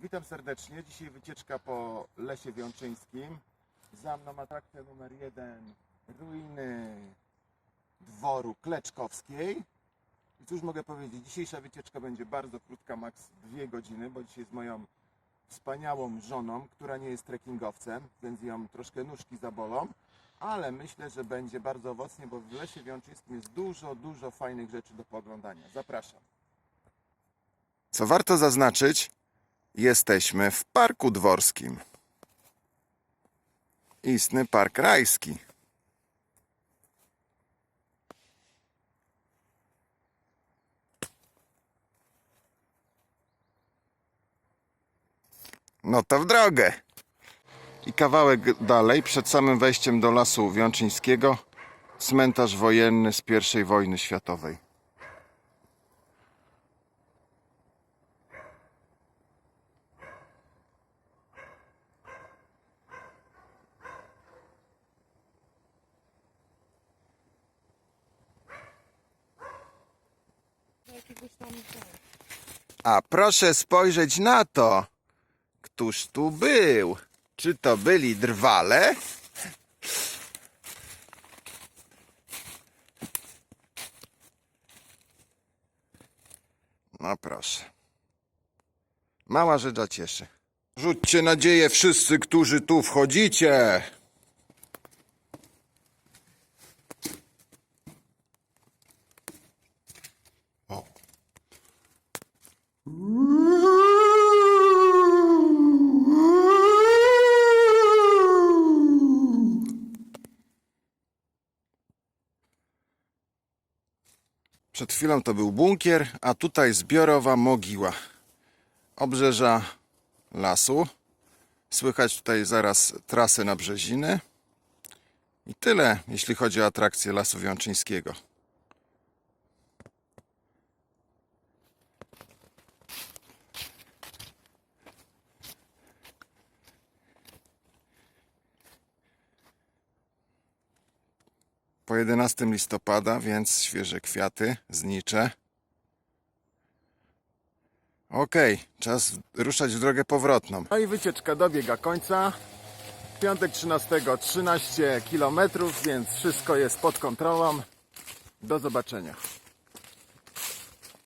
Witam serdecznie. Dzisiaj wycieczka po Lesie Wiączyńskim. Za mną atrakcja numer jeden. Ruiny dworu Kleczkowskiej. I cóż mogę powiedzieć, dzisiejsza wycieczka będzie bardzo krótka, maks dwie godziny, bo dzisiaj z moją wspaniałą żoną, która nie jest trekkingowcem, więc ją troszkę nóżki zabolą, ale myślę, że będzie bardzo owocnie, bo w Lesie Wiączyńskim jest dużo, dużo fajnych rzeczy do pooglądania. Zapraszam. Co warto zaznaczyć, jesteśmy w Parku Dworskim. Istny Park Rajski. No to w drogę. I kawałek dalej, przed samym wejściem do Lasu Wiączyńskiego, cmentarz wojenny z I wojny światowej. A proszę spojrzeć na to. Któż tu był? Czy to byli drwale? No proszę. Mała rzecza cieszy. Rzućcie nadzieję wszyscy, którzy tu wchodzicie. Przed chwilą to był bunkier, a tutaj zbiorowa mogiła. Obrzeża lasu. Słychać tutaj zaraz trasy na Brzeziny. I tyle, jeśli chodzi o atrakcje Lasu Wiączyńskiego. Po 11 listopada, więc świeże kwiaty, znicze. Okej, czas ruszać w drogę powrotną. No i wycieczka dobiega końca. Piątek 13, 13 km, więc wszystko jest pod kontrolą. Do zobaczenia.